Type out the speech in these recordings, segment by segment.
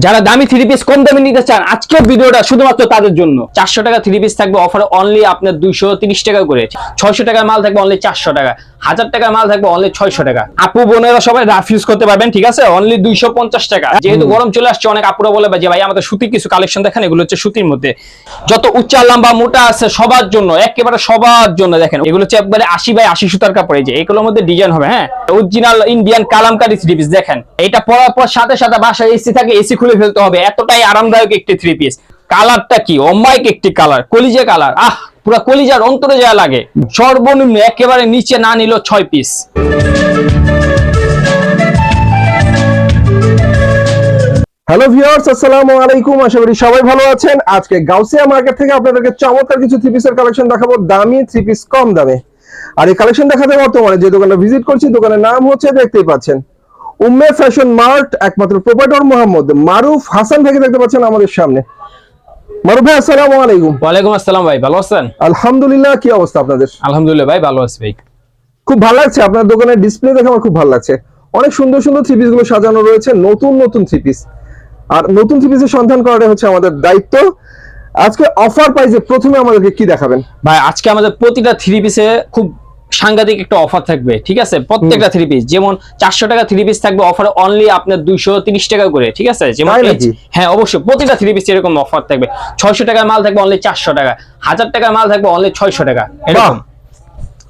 যারা দামি three piece কম দামে নিতে চান, আজকের ভিডিওটা শুধুমাত্র তাদের জন্য। চারশো টাকা থ্রি পিস থাকবে অফার অনলি আপনার দুইশো টাকা করে। ছয়শো টাকার মাল থাকবে অনলি চারশো টাকা। হাজার টাকার মাল থাকবে অনলি ছয়শো টাকা। আপু বোনেরা সবাই রাফ ইউজ করতে পারবেন ঠিক আছে? অনলি দুইশো পঞ্চাশ টাকা। যেহেতু গরম চলে আসছে অনেক আপুরা বলে যে ভাই আমাদের সুতির কিছু কালেকশন দেখেন এগুলো হচ্ছে সুতির মধ্যে। যত উচ্চা লম্বা মোটা আছে সবার জন্য একেবারে সবার জন্য দেখেন এগুলো হচ্ছে একবারে আশি বাই আশি সুতার কাপড় যে এগুলোর মধ্যে ডিজাইন হবে হ্যাঁ? Original Indian Kalamkari three piece দেখেন। এটা পরার পর সাথে সাথে বাসায় এসি থাকে এসি খুলে ফেলতে হবে এতটাই আরামদায়ক একটি থ্রি পিস কালারটা কি? অমাইক একটি কালার কলিজা কালার আহ! পুরো কলিজার অন্তরে যা লাগে, সর্বনিম্ন একেবারে নিচে না নিল ছয় পিস হ্যালো ভিউয়ার্স আসসালামু আলাইকুম, আশা করি সবাই ভালো আছেন। আজকে গাউসিয়া মার্কেট থেকে আপনাদেরকে চমৎকার কিছু থ্রি পিসের কালেকশন দেখাবো, দামি থ্রি পিস কম দামে। আর এই কালেকশন দেখাতে বর্তমানে যে দোকানে ভিজিট করছি, দোকানের নাম হচ্ছে দেখতেই পাচ্ছেন, উম্মে ফ্যাশন মার্ট, একমাত্র প্রোপাইটর মোহাম্মদ মারুফ হাসান থেকে দেখতে পাচ্ছেন আমাদের সামনে। মারুফ ভাই আসসালামু আলাইকুম। ওয়ালাইকুম আসসালাম ভাই ভালো আছেন? আলহামদুলিল্লাহ কি অবস্থা আপনাদের? আলহামদুলিল্লাহ ভাই ভালো আছি ভাই। খুব ভালো লাগছে আপনার দোকানের ডিসপ্লে দেখে আমার খুব ভালো লাগছে। অনেক সুন্দর সুন্দর থ্রি গুলো সাজানো রয়েছে নতুন নতুন থ্রি পিস আর নতুন থ্রি পিসের সন্ধান করাটা হচ্ছে আমাদের দায়িত্ব। আজকে অফার প্রাইসে প্রথমে আমাদেরকে কি দেখাবেন? ভাই আজকে আমাদের প্রতিটা থ্রি পিসে খুব সাংঘাতিক একটা অফার থাকবে ঠিক আছে? প্রত্যেকটা থ্রি পিস যেমন চারশো টাকা থ্রি পিস থাকবে অফার অনলি আপনার দুইশো তিরিশ টাকা করে ঠিক আছে? যেমন? হ্যাঁ অবশ্যই। প্রতিটা থ্রি পিস এরকম অফার থাকবে। ছয়শো টাকার মাল থাকবে অনলি চারশো টাকা। হাজার টাকার মাল থাকবে অনলি ছয়শো টাকা। এরকম।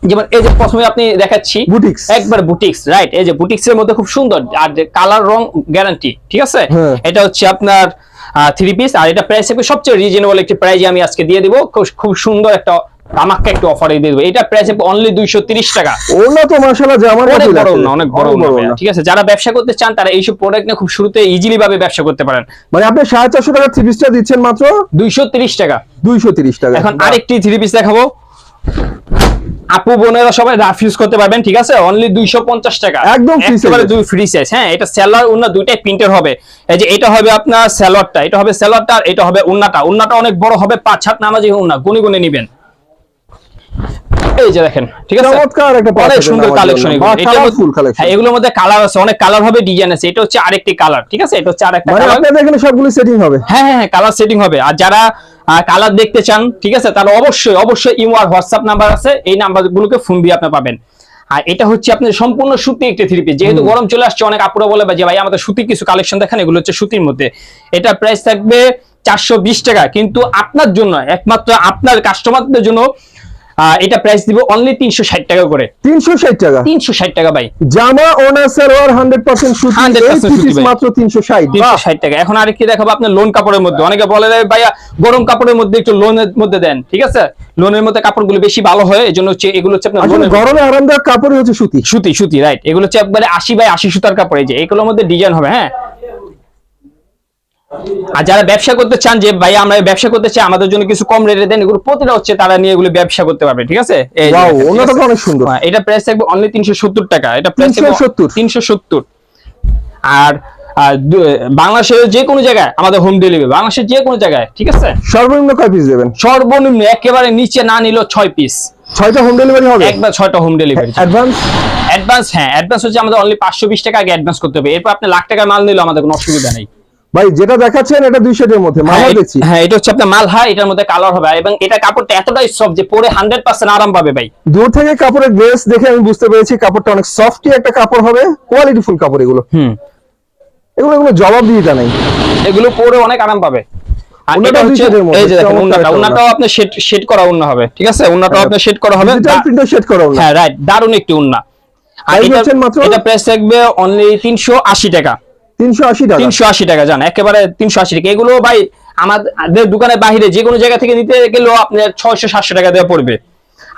যেমন এই যে প্রথমে আপনি দেখাচ্ছি বুটিক্স। একবার বুটিক্স রাইট এই যে বুটিক্স এর মধ্যে খুব সুন্দর। আর কালার রং গ্যারান্টি ঠিক আছে? হ্যাঁ। এটা হচ্ছে আপনার থ্রি পিস আর এটা প্রাইস সবচেয়ে রিজনেবল একটি প্রাইজে আমি আজকে দিয়ে দিব। খুব খুব সুন্দর একটা আমাকে একটু অফারে দিয়ে দেবো। এটা প্রাইস অনলি দুইশো তিরিশ টাকা। ওনা তো মাশাআল্লাহ জামার অনেক বড়। না অনেক বড়। ঠিক আছে? যারা ব্যবসা করতে চান তারা এইসব প্রোডাক্ট নিয়ে খুব শুরুতে ইজিলি ভাবে ব্যবসা করতে পারেন। মানে আপনি সাড়ে চারশো টাকার থ্রি পিসটা দিচ্ছেন মাত্র? দুইশো তিরিশ টাকা। দুইশো তিরিশ টাকা। এখন আরেকটি থ্রি পিস দেখাবো। আপু বোনেরা সবাই রাফ ইউজ করতে পারবেন ঠিক আছে? অনলি দুইশো পঞ্চাশ টাকা। একদম free size দুই ফ্রি সাইজ হ্যাঁ এটা সেলার উন্না দুইটাই প্রিন্টের হবে। এই যে এটা হবে আপনার স্যালোয়ারটা এটা হবে স্যালোয়ারটা আর এটা হবে উন্নাটা উন্নাটা অনেক বড় হবে পাঁচ হাত নামাজি উন্না গুনে গুনি নিবেন। এই যে দেখেন ঠিক আছে? চমৎকার একটা অনেক সুন্দর কালেকশন এগুলো। হ্যাঁ এগুলোর মধ্যে কালার আছে অনেক কালার ডিজাইন আছে। এটা হচ্ছে আরেকটি কালার ঠিক আছে? এটা হচ্ছে আরেকটা মানে কালার আপনাদের এখানে সবগুলো সেটিং হবে? হ্যাঁ হ্যাঁ কালার সেটিং হবে। আর যারা কালার দেখতে চান ঠিক আছে তারা অবশ্যই অবশ্যই ইমো আর হোয়াটসঅ্যাপ নাম্বার আছে। এই নাম্বারগুলোকে ফোন দিয়ে আপনি পাবেন। আর এটা হচ্ছে আপনার সম্পূর্ণ সুতি একটি থ্রি পিস যেহেতু গরম চলে আসছে অনেক আপুরা বলে যে ভাই আমাদের সুতির কিছু কালেকশন দেখেন এগুলো হচ্ছে সুতির মধ্যে। এটা প্রাইস থাকবে চারশো বিশ টাকা। কিন্তু আপনার জন্য একমাত্র আপনার কাস্টমারদের জন্য এটা প্রাইস দিব অনলি তিনশো ষাট টাকা করে। তিনশো ষাট টাকা? তিনশো ষাট টাকা ভাই। জামা ওনা সালোয়ার হান্ড্রেড পার্সেন্ট সুতি 100% সুতি মাত্র তিনশো ষাট। তিনশো ষাট টাকা। এখন আরেকটি দেখাবো আপনার লোন কাপড়ের মধ্যে। অনেকে বলে ভাইয়া গরম কাপড়ের মধ্যে একটু লোনের মধ্যে দেন। ঠিক আছে? লোনের মধ্যে কাপড়গুলো বেশি ভালো হয় এই জন্য হচ্ছে এগুলো হচ্ছে আপনার লোনের গরমে আরামদায়ক কাপড় হচ্ছে সুতি। সুতি সুতি রাইট এগুলো হচ্ছে একবারে আশি বাই আশি সুতার কাপড় এই যে এগুলোর মধ্যে ডিজাইন হবে হ্যাঁ? আর যারা ব্যবসা করতে চান যে ভাই আমরা ব্যবসা করতে চাই আমাদের জন্য কিছু কম রেটে দেন এগুলো প্রতিটা হচ্ছে তারা নিয়ে এগুলো ব্যবসা করতে পারবে ঠিক আছে? ওনাটা অনেক সুন্দর। হ্যাঁ, এটা প্রাইস থাকবে অনলি তিনশো সত্তর টাকা। এটা প্রাইস 370 তিনশো সত্তর। আর বাংলাদেশের যে কোনো জায়গায় আমাদের হোম ডেলিভারি বাংলাদেশের যে কোনো জায়গায় ঠিক আছে? সর্বনিম্ন কয় পিস দেবেন? সর্বনিম্ন একেবারে নিচে না নিল ছয় পিস ছয়টা হোম ডেলিভারি হবে? একবার ছয়টা হোম ডেলিভারি অ্যাডভান্স অ্যাডভান্স হ্যাঁ অ্যাডভান্স হচ্ছে আমাদের অনলি পাঁচশো বিশ টাকা আগে অ্যাডভান্স করতে হবে। এরপর আপনি লাখ টাকার মাল নিলে আমাদের কোনো অসুবিধা নেই। ভাই যেটা দেখাচ্ছেন এটা দুই এর মধ্যে হ্যাঁ, দেখছি হ্যাঁ এটা হচ্ছে আপনার মাল হয় এটার মধ্যে কালার হবে। এবং এটা কাপড়টা এতটাই সফট যে পরে হান্ড্রেড পার্সেন্ট আরাম পাবে ভাই। দূর থেকে কাপড়ের গ্রেস দেখে আমি বুঝতে পেরেছি কাপড়টা অনেক সফটই একটা কাপড় হবে কোয়ালিটিফুল কাপড় এগুলো। হুম। এগুলো এগুলো জবাব তা নেই। এগুলো পরে অনেক আরাম পাবে। আর এটা হচ্ছে শেডের মধ্যে, এই যে দেখেন উন্নাটা। উন্নাটাও আপনার শেড শেড করা উন্না হবে ঠিক আছে? উন্নাটাও হ্যাঁ। আপনার শেড করা হবে। ডিজিটাল প্রিন্টার সেট করা হলো হ্যাঁ রাইট দারুণ একটি উন্না। আর এটা মাত্র? এটা প্রাইস থাকবে অনলি তিনশো আশি টাকা। টাকা। টাকা জান একেবারে তিনশো আশি টাকা। এগুলো ভাই আমাদের দোকানের বাইরে যে কোনো জায়গা থেকে নিতে গেলেও আপনার টাকা দেওয়া পড়বে।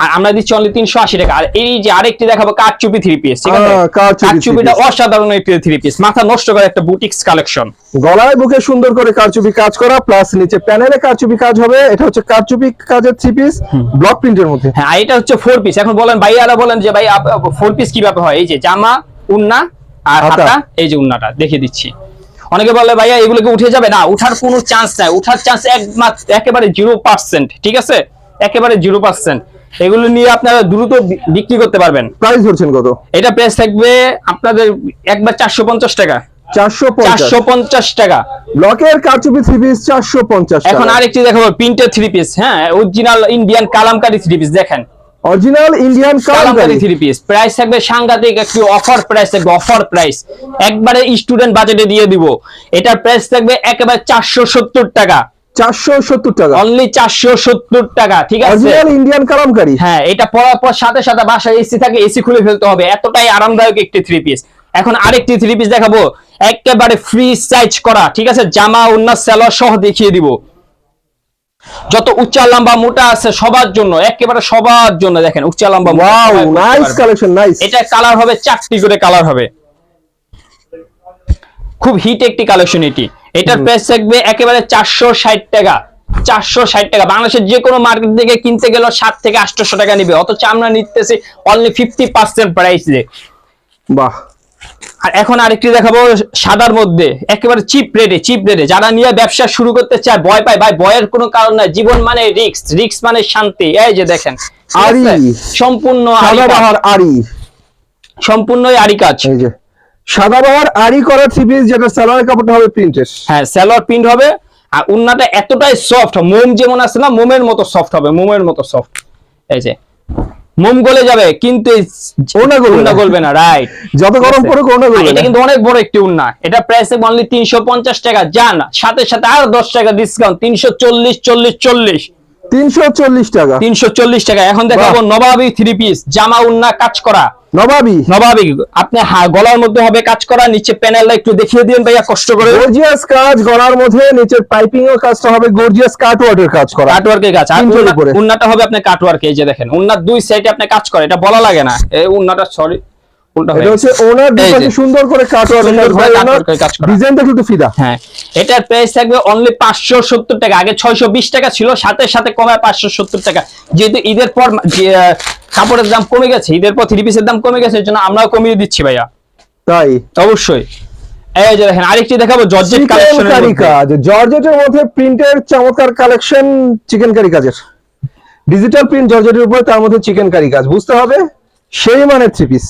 আর আমরা দিচ্ছি অনলি তিনশো আশি টাকা। আর এই যে আরেকটি দেখাবো কাঠচুপি থ্রি পিস ঠিক আছে? আহ, কারচুপি কাঠচুপিটা three piece। অসাধারণ একটি থ্রি পিস মাথা নষ্ট করে একটা বুটিক্স কালেকশন গলায় বুকে সুন্দর করে কারচুপি কাজ করা প্লাস নিচে প্যানেলে কারচুপি কাজ হবে। এটা হচ্ছে কারচুপি কাজের থ্রি পিস ব্লক প্রিন্টের মধ্যে। হ্যাঁ এটা হচ্ছে ফোর পিস এখন বলেন ভাইয়ারা বলেন যে ভাই ফোর পিস কীভাবে হয়? এই যে জামা উন্না আর হাতা। হাতা এই যে উন্নাটা দেখিয়ে দিচ্ছি। অনেকে বলে ভাইয়া এগুলোকে উঠে যাবে না উঠার কোনো চান্স নাই উঠার চান্স একমাত্র একেবারে জিরো পার্সেন্ট ঠিক আছে? একেবারে জিরো পার্সেন্ট এগুলো নিয়ে আপনারা দ্রুত বিক্রি করতে পারবেন। প্রাইস ধরছেন কত? এটা প্রাইস থাকবে আপনাদের একবার চারশো পঞ্চাশ টাকা। চারশো পঞ্চাশ। টাকা। ব্লকের কারচুপি থ্রি পিস চারশো পঞ্চাশ এখন আরেকটি দেখাবো প্রিন্টেড থ্রি পিস হ্যাঁ original Indian Kalamkari three piece দেখেন। Original Indian Kalamkari three piece price থাকবে সাংঘাতিক একটি অফার প্রাইস থাকবে অফার প্রাইস একবারে স্টুডেন্ট বাজেটে দিয়ে দিব। এটার প্রাইস থাকবে একেবারে চারশো সত্তর টাকা। চারশো সত্তর টাকা। অনলি চারশো সত্তর টাকা ঠিক আছে? Original Indian Kalamkari. হ্যাঁ এটা পরার পর সাথে সাথে বাসায় এসি থাকে এসি খুলে ফেলতে হবে। এতটাই আরামদায়ক একটি থ্রি পিস এখন আরেকটি থ্রি পিস দেখাবো। একেবারে ফ্রি সাইজ করা ঠিক আছে? জামা অন্য সেলর সহ দেখিয়ে দিব। যত উচ্চা লম্বা মোটা আছে সবার জন্য একেবারে সবার জন্য দেখেন উচ্চা লম্বা ওয়াও নাইস কালেকশন নাইস এটা কালার হবে চারটি করে কালার হবে। খুব হিট একটি কালেকশন এটি। এটার প্রাইস থাকবে একেবারে চারশো ষাট টাকা। চারশো ষাট টাকা। বাংলাদেশের যে কোনো মার্কেট থেকে কিনতে গেলেও সাত থেকে আটশো টাকা নিবে। অথচ আমরা নিতেছি অনলি ফিফটি পার্সেন্ট প্রাইসে বাহ। আর এখন আরেকটি দেখাবো সাদার মধ্যে একেবারে চিপ রেটে চিপ রেটে যারা নিয়ে ব্যবসা শুরু করতে চায় ভয় পায় ভাই ভয়ের কোনো কারণ নাই। জীবন মানে রিক্স রিক্স মানে শান্তি। এই যে দেখেন আরি। সম্পূর্ণ আরি সম্পূর্ণই আরি কাজ। এই যে সাদাবাহার আরি করা থ্রি পিস যেটা সালোয়ার কাপড়টা হবে প্রিন্টেড হ্যাঁ স্যালোয়ার প্রিন্ট হবে। আর উন্নাটা এতটাই সফট মোম যেমন আছে না মোমের মতো সফট হবে মোমের মতো সফট এই যে মোম গলে যাবে কিন্তু ওড়না গলবে না। গলবে না রাইট যত গরম পড়ুক কোনো আর এটা কিন্তু অনেক বড় একটি উন্না এটা প্রাইস অনলি তিনশো পঞ্চাশ টাকা যান সাথে সাথে আরও দশ টাকা ডিসকাউন্ট তিনশো চল্লিশ চল্লিশ চল্লিশ। চল্লিশ তিনশো চল্লিশ টাকা। তিনশো চল্লিশ টাকা। এখন দেখাবো নবাবী থ্রি পিস জামা উন্না কাজ করা। নবাবি? নবাবী আপনি গলার মধ্যে হবে কাজ করা নিচে প্যানেলটা একটু দেখিয়ে দিন ভাইয়া কষ্ট করে। গর্জিয়াস কাজ গলার মধ্যে নিচের পাইপিং এর কাজটা হবে গর্জিয়াস কাটওয়ার্কের কাজ করা। কাটওয়ার্কের কাজ। উন্নাটা হবে আপনার কাটওয়ার্কে এই যে দেখেন। উন্নার দুই সাইডে আপনি কাজ করে এটা বলা লাগে না। এই উন্নাটা সরি এটা হচ্ছে ওনার দুপাশে সুন্দর করে কাটওয়ার্কের সুন্দর কাজ করে হয় কাটওয়ার্কের কাজ করা। ডিজাইনটা কিন্তু ফিদা। হ্যাঁ এটার প্রাইস থাকবে অনলি পাঁচশো সত্তর টাকা। আগে ছিল সাথে সাথে কমায় পাঁচশো সত্তর টাকা। যেহেতু ঈদের পর কাপড়ের দাম কমে গেছে ঈদের পর থ্রি পিসের দাম কমে গেছে এর জন্য আমরাও কমিয়ে দিচ্ছি ভাইয়া। তাই? অবশ্যই। এই যে দেখেন আরেকটি দেখাবো জর্জেট চিকেন কালেকশন কারি কাজ। জর্জেটের মধ্যে প্রিন্টের চমৎকার কালেকশন চিকেন কারি কাজের। ডিজিটাল প্রিন্ট জর্জেটের উপরে তার মধ্যে চিকেন কারি কাজ। বুঝতে হবে? সেই মানের থ্রি পিস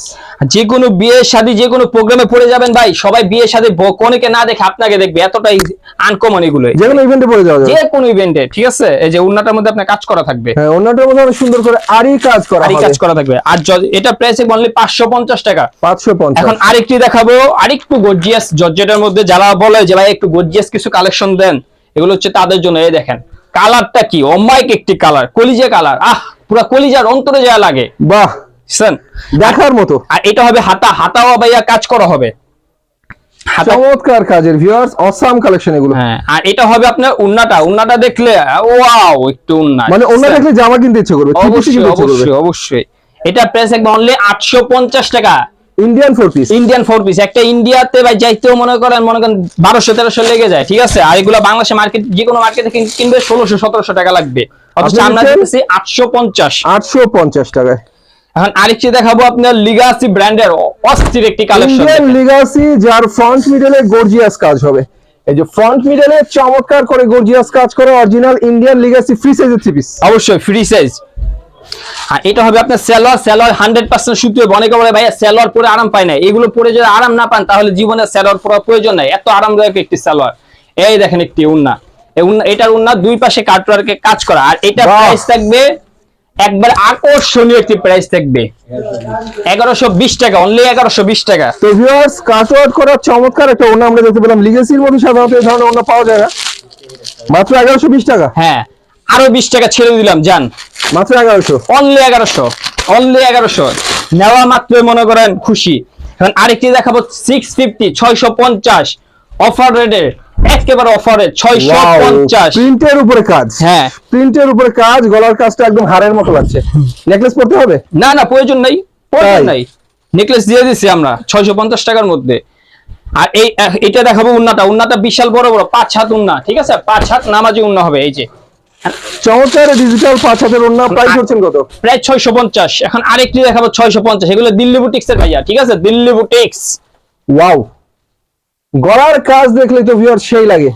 যে কোনো বিয়ে শাদী যে কোনো প্রোগ্রামে পড়ে যাবেন ভাই সবাই বিয়ে শাদী কনেকে না দেখে আপনাকে দেখবে এতটাই আনকমন এগুলো। যে কোনো ইভেন্টে পড়ে যাওয়া যে কোনো ইভেন্টে ঠিক আছে? এই যে উন্নাটার মধ্যে আপনার কাজ করা থাকবে। হ্যাঁ অন্যটার মধ্যে অনেক সুন্দর করে আরি কাজ করা আরই কাজ করা থাকবে। আর এটা প্রাইস অনলি পাঁচশো পঞ্চাশ টাকা। পাঁচশো পঞ্চাশ। এখন আরেকটি দেখাবো আরেকটু গর্জিয়াস জর্জেটের মধ্যে যারা বলে যে ভাই একটু গর্জিয়াস কিছু কালেকশন দেন এগুলো হচ্ছে তাদের জন্য এই দেখেন। কালারটা কি? অমাইক একটি কালার কলিজা কালার আহ পুরো কলিজার অন্তরে যা লাগে। বাহ! বুঝছেন? দেখার মতো। আর এটা হবে হাতা। হাতাও ভাইয়া কাজ করা হবে। চমৎকার কাজের ভিউয়ার্স অসাম কালেকশন এগুলো। হ্যাঁ আর এটা হবে আপনার উন্নাটা। উন্নাটা দেখলে ওয়াও একটু উন্না মানে অন্য দেখলে জামা কিনতে ইচ্ছে করবে অবশ্যই অবশ্যই অবশ্যই। এটা প্রাইস একবার অনলি আটশো পঞ্চাশ টাকা। Indian four piece Indian four piece একটা ইন্ডিয়াতে ভাই যাইতেও মনে করেন মনে করেন বারোশো তেরোশো লেগে যায় ঠিক আছে? আর এগুলো বাংলাদেশে মার্কেট যে কোনো মার্কেটে কিনবে ষোলোশো সতেরোশো টাকা লাগবে। অথচ আমরা? দিতেছি আটশো পঞ্চাশ। আটশো পঞ্চাশ টাকায়। এখন আরেকটি দেখাবো আপনার লিগাসি ব্র্যান্ডের অস্থির একটি কালেকশন লিগাসি যার ফ্রন্ট মিডলে গর্জিয়াস কাজ হবে। এই যে ফ্রন্ট মিডলে চমৎকার করে গর্জিয়াস কাজ করে অরিজিনাল ইন্ডিয়ান লিগাসি ফ্রি সাইজের থ্রি পিস অবশ্যই ফ্রি সাইজ আর এটা হবে আপনার সেলর সেলর হান্ড্রেড পার্সেন্ট হবে। অনেকে বলে ভাইয়া সেলর পরে আরাম পায় না। এগুলো পরে যদি আরাম না পান তাহলে জীবনে সেলর পরার প্রয়োজন নাই। এত আরামদায়ক একটি সেলর এই দেখেন একটি উন্না। এটার উন্না দুই পাশে কাটওয়ার্কে কাজ করা। আর এটা। প্রাইস থাকবে একবার আকর্ষণীয় একটি প্রাইস থাকবে। এগারোশো বিশ টাকা অনলি এগারোশো বিশ টাকা। তো ভিউয়ার্স কাট আউট করার চমৎকার একটা ওনা আমরা দেখতে পেলাম। লিগেসির মধ্যে সাধারণত এই ধরনের ওনা পাওয়া যায় না। মাত্র এগারোশো বিশ টাকা? হ্যাঁ আরও বিশ টাকা ছেড়ে দিলাম যান। মাত্র এগারোশো? অনলি এগারোশো অনলি এগারোশো। নেওয়া মাত্রই মনে করেন খুশি। এখন আরেকটি দেখাবো সিক্স ফিফটি ছয়শো পঞ্চাশ। অফার রেটে একেবারে অফারে ছয়শো পঞ্চাশ। প্রিন্টের উপরে কাজ। হ্যাঁ। প্রিন্টের উপরে কাজ গলার কাজটা একদম হাড়ের মতো লাগছে। নেকলেস পড়তে হবে? না না প্রয়োজন নাই প্রয়োজন নাই। নেকলেস দিয়ে দিছি আমরা ছয়শো পঞ্চাশ টাকার মধ্যে। আর এই এটা দেখাবো উন্নাটা। উন্নাটা বিশাল বড় বড় পাঁচ হাত উন্না ঠিক আছে? পাঁচ হাত নামাজি উন্না হবে এই যে। চমৎকার ডিজিটাল পাঁচ হাতের ওনা প্রাইস হচ্ছেন কত? প্রায় ছয়শো পঞ্চাশ। এখন আরেকটি দেখাবো ছয়শো পঞ্চাশ। এগুলো দিল্লি বুটিক্স এর ভাইয়া ঠিক আছে? দিল্লি বুটিক্স ওয়াও গলার কাজ দেখলে তো ভিউয়ার সেই লাগে।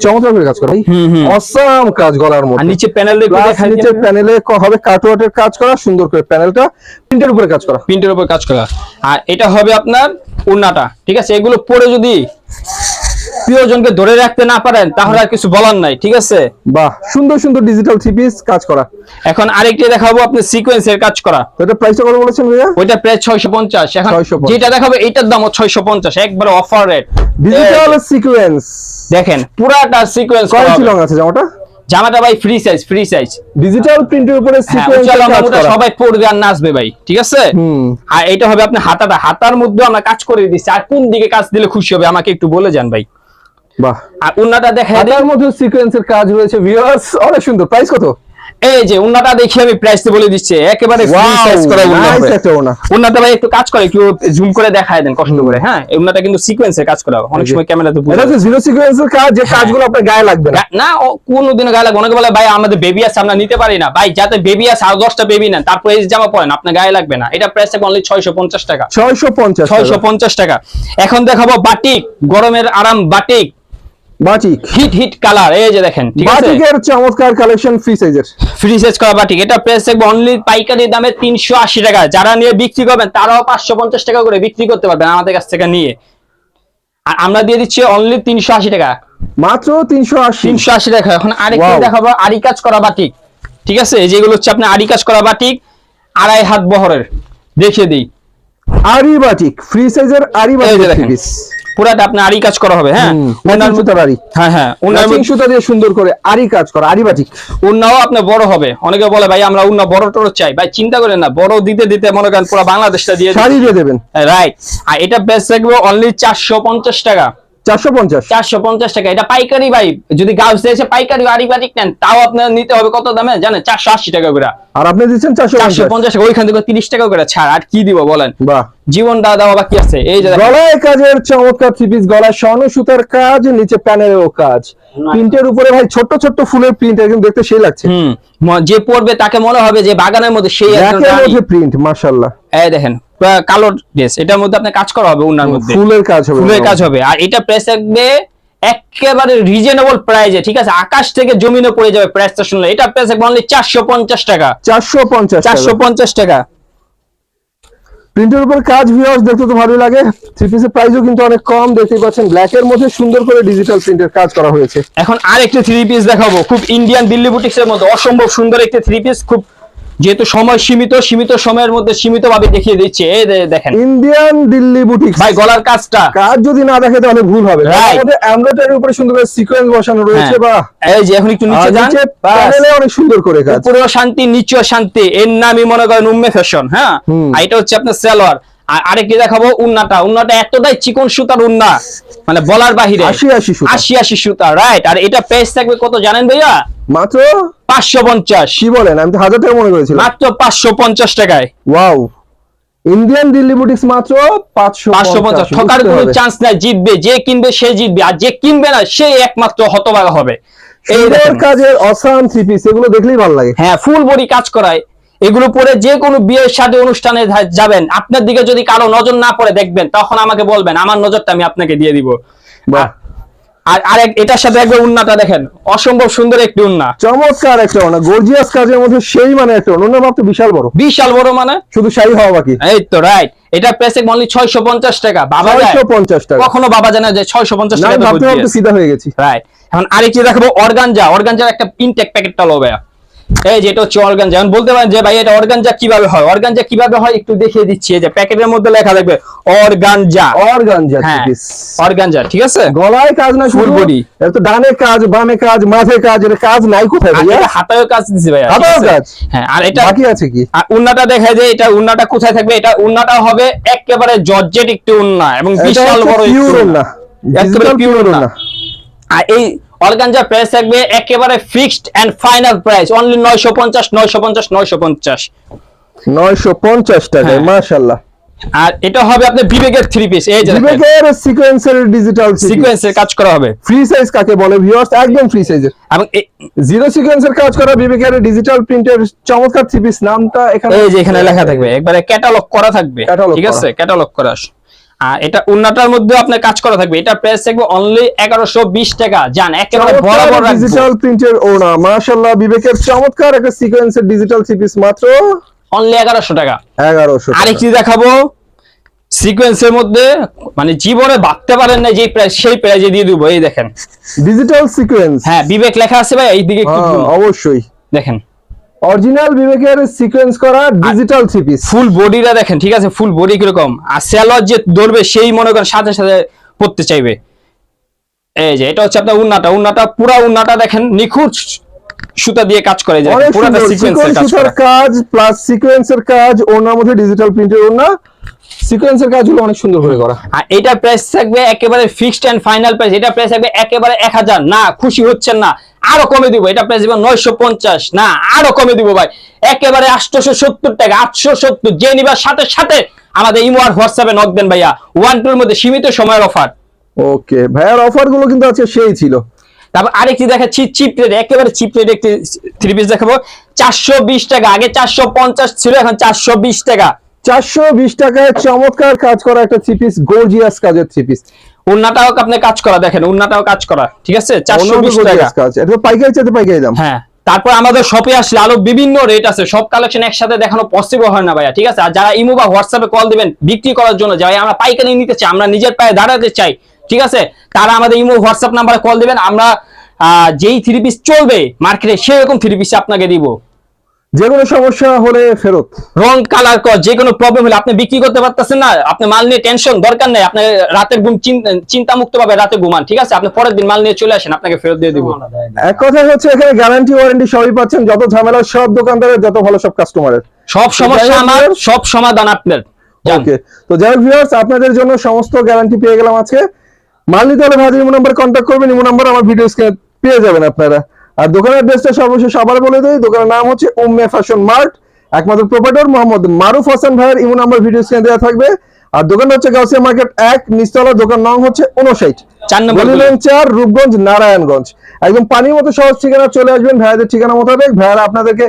চমৎকার করে কাজ করা ভাই। হুম, হুম। অসাম কাজ গলার মধ্যে। নিচে প্যানেল নিচে প্যানেলে হবে কাটওয়ার্টের কাজ করা সুন্দর করে প্যানেলটা প্রিন্টের উপরে কাজ করা। প্রিন্টের উপরে কাজ করা। আর এটা হবে আপনার উন্নাটা ঠিক আছে? এগুলো পরে যদি প্রিয়জনকে ধরে রাখতে না পারেন তাহলে আর কিছু বলার নাই ঠিক আছে? বাহ সুন্দর সুন্দর ডিজিটাল থ্রি পিস কাজ করা। এখন আরেকটি দেখাবো আপনি সিকোয়েন্সের কাজ করা। তো এটা প্রাইসটা কত বলেছেন ভাইয়া? ওইটা প্রায় ছয়শো পঞ্চাশ। এখন যেটা দেখাবো দামও ছয়শো পঞ্চাশ একবার অফার রেট ডিজিটাল সিকোয়েন্স দেখেন পুরাটা সিকোয়েন্স কয় ইঞ্চি লং আছে জামাটা? জামাটা ভাই free size free size digital প্রিন্টের উপরে হ্যাঁ, সিকোয়েন্স কাজ করা। সবাই পড়বে আর নাচবে ভাই ঠিক আছে? আর এটা হবে আপনি হাতাটা। হাতার মধ্যে আমরা কাজ করে দিচ্ছি। আর কোন দিকে কাজ দিলে খুশি হবে আমাকে একটু বলে যান ভাই। বাহ। আর উন্নাটা দেখে হাতার মধ্যে সিকোয়েন্সের কাজ রয়েছে ভিউয়ার্স অনেক সুন্দর। প্রাইস কত? এই যে উন্নাটা দেখে আমি প্রাইস বলে দিচ্ছি। একেবারে সাইজ করা উন্না হবে। উন্নাটা ভাই একটু কাজ করে একটু জুম করে দেখায় দেন কষ্ট করে। হ্যাঁ উন্নাটা কিন্তু সিকোয়েন্সের কাজ করা অনেক সময় ক্যামেরাতে এটা হচ্ছে জিরো সিকোয়েন্সের কাজ যে কাজগুলো আপনার গায়ে লাগবে না। না ও গায়ে লাগবে অনেকে বলে ভাই আমাদের বেবি আছে আমরা নিতে পারি না। ভাই যাতে বেবি আছে আর দশটা বেবি নেন তারপরে এই জামা পরেন আপনার গায়ে লাগবে না। এটা প্রাইস থাকবে অনলি ছয়শো পঞ্চাশ টাকা। ছয়শো পঞ্চাশ ছয়শো পঞ্চাশ টাকা। এখন দেখাবো বাটিক গরমের আরাম batik batik. Hit hit colour এই যে দেখেন ঠিক আছে? বাটিকের চমৎকার কালেকশন ফ্রি সাইজের ফ্রি সাইজ করা বাটিক। এটা প্রাইস থাকবে অনলি পাইকারি দামে তিনশো আশি টাকা। যারা নিয়ে বিক্রি করবেন তারাও পাঁচশো পঞ্চাশ টাকা করে বিক্রি করতে পারবেন আমাদের কাছ থেকে নিয়ে। আর আমরা দিয়ে দিচ্ছি অনলি তিনশো আশি টাকা। মাত্র তিনশো আশি। তিনশো আশি টাকা। এখন আরেকটা. দেখাবো আরি কাজ করা বাটিক। ঠিক আছে? যেগুলো হচ্ছে আপনার আরি কাজ করা বাটিক আড়াই হাত বহরের। দেখিয়ে দিই। আরি বাটিক ফ্রি সাইজের আরি বাটিক দেখেন। পুরাটা আপনি আড়ি কাজ করা হবে হ্যাঁ? ম্যাচিং সুতার আড়ি। হ্যাঁ হ্যাঁ ওনার সুতা দিয়ে সুন্দর করে আরি কাজ করা আড়ি বাটিক উন্নাও আপনার বড় হবে। অনেকে বলে ভাই আমরা উন্না বড় টড় চাই। ভাই চিন্তা করেন না বড় দিতে দিতে মনে করেন পুরো বাংলাদেশটা দিয়ে শাড়ি দিয়ে দেবেন। রাইট আর এটা বেস্ট থাকবে অনলি চারশো পঞ্চাশ টাকা। চারশো পঞ্চাশ। চারশো পঞ্চাশ টাকা। এটা পাইকারি ভাই। যদি গাছ এসে পাইকারি আরি নেন তাও আপনার নিতে হবে কত দামে? জানেন চারশো আশি টাকা করে। আর আপনি দিচ্ছেন চারশো চারশো পঞ্চাশ পঞ্চাশ টাকা ওইখান থেকে তিরিশ টাকা করে ছাড়। আর কি দিব বলেন? বাহ। জীবনটা দেওয়া বাকি আছে। এই যে গলায় কাজের চমৎকার থ্রি পিস গলায় স্বর্ণ সুতার কাজ নিচে প্যানেলেও কাজ। প্রিন্টের উপরে ভাই ছোট্ট ছোট্ট ফুলের প্রিন্ট একদম দেখতে সেই লাগছে। হুম। যে পড়বে তাকে মনে হবে যে বাগানের মধ্যে সেই প্রিন্ট মাশাআল্লাহ। এই দেখেন কালো ড্রেস এটার মধ্যে আপনি কাজ করা হবে উনার মধ্যে। ফুলের কাজ হবে ফুলের কাজ হবে। আর এটা প্রাইস থাকবে একেবারে রিজনেবল প্রাইজে ঠিক আছে? আকাশ থেকে জমিনে পড়ে যাবে প্রাইসটা শুনলে। এটা প্রাইস থাকবে অনলি চারশো পঞ্চাশ টাকা। চারশো পঞ্চাশ চারশো পঞ্চাশ টাকা। প্রিন্টের উপর কাজ ভিউয়ার্স দেখতে তো ভালোই লাগে। থ্রি পিসের প্রাইসও কিন্তু অনেক কম দেখতেই পাচ্ছেন। ব্ল্যাক এর মধ্যে সুন্দর করে ডিজিটাল প্রিন্টের কাজ করা হয়েছে। এখন আর একটি থ্রি পিস দেখাবো। খুব ইন্ডিয়ান দিল্লি বুটিক্স এর মধ্যে অসম্ভব সুন্দর একটি থ্রি পিস খুব যেহেতু সময় সীমিত সীমিত সময়ের মধ্যে সীমিত ভাবে দেখিয়ে দিচ্ছে। এই দেখেন। ইন্ডিয়ান দিল্লি বুটিক ভাই গলার কাজটা। কাজ যদি না দেখে তাহলে ভুল হবে। এমব্রয়ডারির উপরে সুন্দর করে সিকোয়েন্স বসানো রয়েছে বা হ্যাঁ। এই যে এখন একটু নিচে যান। প্যানেলে অনেক সুন্দর করে কাজ। পুরো শান্তি নিচে শান্তি। এর নামই মনে করেন উম্মে ফ্যাশন হ্যাঁ? এটা হচ্ছে আপনার সেলোয়ার। আর আরেকটি দেখাবো উন্নাটা। উন্নাটা এতটাই চিকন সুতার উন্না মানে বলার বাহিরে। আশি আশি সুতা। আশি আশি সুতা রাইট আর এটা প্রাইস থাকবে কত জানেন ভাইয়া? মাত্র পাঁচশো পঞ্চাশ। কি বলেন? আমি তো হাজার টাকা মনে করেছিলাম। মাত্র পাঁচশো পঞ্চাশ টাকায়। ওয়াও ইন্ডিয়ান দিল্লি বুটিক্স মাত্র পাঁচশো পাঁচশো পঞ্চাশ। ঠকার কোনো চান্স নাই জিতবে যে কিনবে সে জিতবে আর যে কিনবে না সে একমাত্র হতবাগা হবে। এই। কাজের অসাম থ্রি পিস এগুলো দেখলেই ভালো লাগে। হ্যাঁ ফুল বডি কাজ করায়। এগুলো পরে যে কোনো বিয়ের সাথে অনুষ্ঠানে যাবেন। আপনার দিকে যদি কারও নজর না পড়ে দেখবেন তখন আমাকে বলবেন আমার নজরটা আমি আপনাকে দিয়ে দিব। বাহ। আর এটার সাথে একবার উন্নাটা দেখেন। অসম্ভব সুন্দর একটি উন্না। চমৎকার একটা ওনা গর্জিয়াস কাজের মধ্যে সেই মানে একটা মাপ তো বিশাল বড়। বিশাল বড় মানে? শুধু শাড়ি হওয়া বাকি। এই তো রাইট এটা প্রেসে অনলি ছয়শো পঞ্চাশ টাকা। বাবা যায়? ছয়শো পঞ্চাশ টাকা। কখনো বাবা জানে যে ছয়শো পঞ্চাশ টাকা ভাবতে ভাবতে সিধা হয়ে গেছি। রাইট এখন আরেকটি দেখাবো অর্গানজা। অর্গানজার একটা ইনটেক প্যাকেটটা লবে এই যেটা হচ্ছে অর্গানজা। এখন বলতে পারেন যে ভাই এটা অর্গানজা কীভাবে হয়? অর্গানজা কীভাবে হয় একটু দেখিয়ে দিচ্ছি। এই যে প্যাকেটের মধ্যে লেখা থাকবে অর্গানজা। অর্গানজা হ্যাঁ অর্গানজা ঠিক আছে? গলায় কাজ না Full শুধু body। এটা তো ডানে কাজ বামে কাজ মাঝে কাজ এটা কাজ নাই কোথায় ভাইয়া? এটা হাতায়ও কাজ দিছি ভাই হাতায়ও কাজ? হ্যাঁ আর এটা বাকি আছে কি? আর উন্নাটা দেখা যায় এটা উন্নাটা কোথায় থাকবে? এটা উন্নাটা হবে একেবারে জর্জেট একটি উন্না এবং বিশাল বড় একটি উন্না। একেবারে পিওর pure না না। আর এই অর্গানজার প্রাইস থাকবে একেবারে fixed and final price only নয়শো পঞ্চাশ নয়শো পঞ্চাশ নয়শো পঞ্চাশ। নয়শো পঞ্চাশ টাকায় হ্যাঁ। মাশাল্লাহ আর এটা হবে আপনার বিবেকের থ্রি পিস এই যে বিবেকের সিকোয়েন্সের ডিজিটাল সিকোয়েন্সের কাজ করা হবে। ফ্রি সাইজ কাকে বলে ভিউয়ার্স একদম ফ্রি সাইজের এবং জিরো সিকোয়েন্সের কাজ করা বিবেকের ডিজিটাল প্রিন্টের চমৎকার থ্রি পিস নামটা এখানে এই যে এখানে লেখা থাকবে। একবারে ক্যাটালগ করা থাকবে। ঠিক আছে? ক্যাটালগ করা। আর এটা উন্নাটার মধ্যে আপনার কাজ করা থাকবে। এটা প্রাইস থাকবে অনলি এগারোশো বিশ টাকা। জান একেবারে। ডিজিটাল প্রিন্টের ওনা মাশাআল্লাহ বিবেকের চমৎকার একটা সিকোয়েন্সের ডিজিটাল থ্রি পিস মাত্র অনলি এগারোশো টাকা। এগারোশো আরেকটি দেখাবো। সিকোয়েন্সের মধ্যে মানে জীবনে ভাবতে পারেন না যে প্রাইস সেই প্রাইজে দিয়ে দিব। এই দেখেন। ডিজিটাল সিকোয়েন্স হ্যাঁ বিবেক লেখা আছে ভাই এইদিকে একটু হ্যাঁ, অবশ্যই। দেখেন। অরিজিনাল বিবেকের সিকোয়েন্স করা ডিজিটাল থ্রি পিস ফুল বডিটা দেখেন ঠিক আছে? ফুল বডি কীরকম? আর স্যালোয়ার যে ধরবে সেই মনে করেন সাথে সাথে পড়তে চাইবে। এই যে এটা হচ্ছে আপনার উন্নাটা। উন্নাটা পুরো উন্নাটা দেখেন নিখুঁত সুতা দিয়ে কাজ করে। যায় পুরোটা সিকোয়েন্সের কাজ কাজ প্লাস সিকোয়েন্সের কাজ ওনার মধ্যে ডিজিটাল প্রিন্টের ওনা সিকোয়েন্সের কাজগুলো অনেক সুন্দর করে করা। আর এটা প্রাইস থাকবে একেবারে ফিক্সড এন্ড ফাইনাল প্রাইস এটা প্রাইস থাকবে একেবারে এক হাজার। না খুশি হচ্ছেন না আরও কমে দিব এটা প্রাইস দিব নয়শো পঞ্চাশ। না আরও কমে দিব ভাই একেবারে আটশোশো সত্তর টাকা আটশো সত্তর যে নিবার সাথে সাথে আমাদের ইমো আর হোয়াটসঅ্যাপে নক দেন ভাইয়া। ওয়ান টুর মধ্যে সীমিত সময়ের অফার ওকে ভাইয়ার অফারগুলো কিন্তু আজকে সেই ছিল। তারপর আরেকটি দেখাচ্ছি চিপ রেট একেবারে চিপ রেট একটি থ্রি পিস দেখাবো। চারশো বিশ টাকা আগে চারশো পঞ্চাশ ছিল এখন চারশো বিশ টাকা। চারশো বিশ টাকায় চমৎকার কাজ করা একটা থ্রি পিস গর্জিয়াস কাজের থ্রি পিস উন্নাটাও আপনি কাজ করা দেখেন উন্নাটাও কাজ করা ঠিক আছে? চারশো বিশ টাকা। এটা পাইকারি চাইতে পাইকারি দাম। হ্যাঁ তারপর আমাদের শপে আসলে আরও বিভিন্ন রেট আছে। সব কালেকশন একসাথে দেখানো পসিবল হয় না ভাইয়া ঠিক আছে? আর যারা ইমো বা হোয়াটসঅ্যাপে কল দিবেন বিক্রি করার জন্য যাই আমরা পাইকারি নিতে চাই আমরা নিজের পায়ে দাঁড়াতে চাই ঠিক আছে? তারা আমাদের ইমো হোয়াটসঅ্যাপ নাম্বারে কল দিবেন আমরা আহ, যেই থ্রি পিস চলবে মার্কেটে সেরকম থ্রি পিস আপনাকে দিব। যে কোনো সমস্যা হলে ফেরত। রং কালার কর যে কোনো প্রবলেম হলে আপনি বিক্রি করতে পারতেছেন না আপনি মাল নিয়ে টেনশন দরকার নেই আপনি রাতের ঘুম চিন্তা মুক্ত ভাবে রাতে ঘুমান ঠিক আছে? আপনি পরের দিন মাল নিয়ে চলে আসেন আপনাকে ফেরত দিয়ে দিব। এক কথা হচ্ছে এখানে গ্যারান্টি ওয়ারেন্টি সবই পাচ্ছেন যত ঝামেলা সব দোকানদারের যত ভালো সব কাস্টমারের সব সমস্যা আমার সব সমাধান আপনার। ওকে তো যাই ভিউয়ার্স আপনাদের জন্য সমস্ত গ্যারান্টি পেয়ে গেলাম আজকে। মাল নিতে হলে ভাই ইমো নাম্বার কন্ট্যাক্ট করবেন ইমো নাম্বার আমার ভিডিও স্ক্রিনে পেয়ে যাবেন আপনারা। আর দোকানের অ্যাড্রেসটা সর্বশেষ আবার বলে দিই। দোকানের নাম হচ্ছে উম্মে ফ্যাশন মার্ট। একমাত্র প্রোপাইটর মোহাম্মদ মারুফ হাসান ভাইয়ের ইমো নাম্বার ভিডিও স্ক্রিনে দেওয়া থাকবে। আর দোকান হচ্ছে গাউসিয়া মার্কেট এক নিচতলা দোকান নাম হচ্ছে উনষাট। চার নম্বর চার রূপগঞ্জ নারায়ণগঞ্জ। একদম পানির মতো সহজ ঠিকানা চলে আসবেন। ভাইয়াদের ঠিকানা মোতাবেক ভাইয়ারা আপনাদেরকে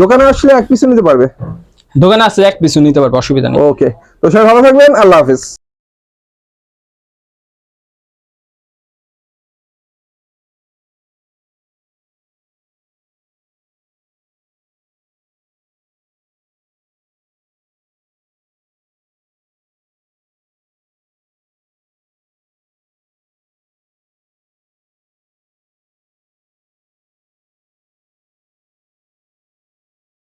দোকানে আসলে এক পিছু নিতে পারবে। দোকানে আছে এক পিছু নিতে পারব অসুবিধা নেই। ওকে তো সবাই ভালো থাকবেন। আল্লাহ হাফিজ।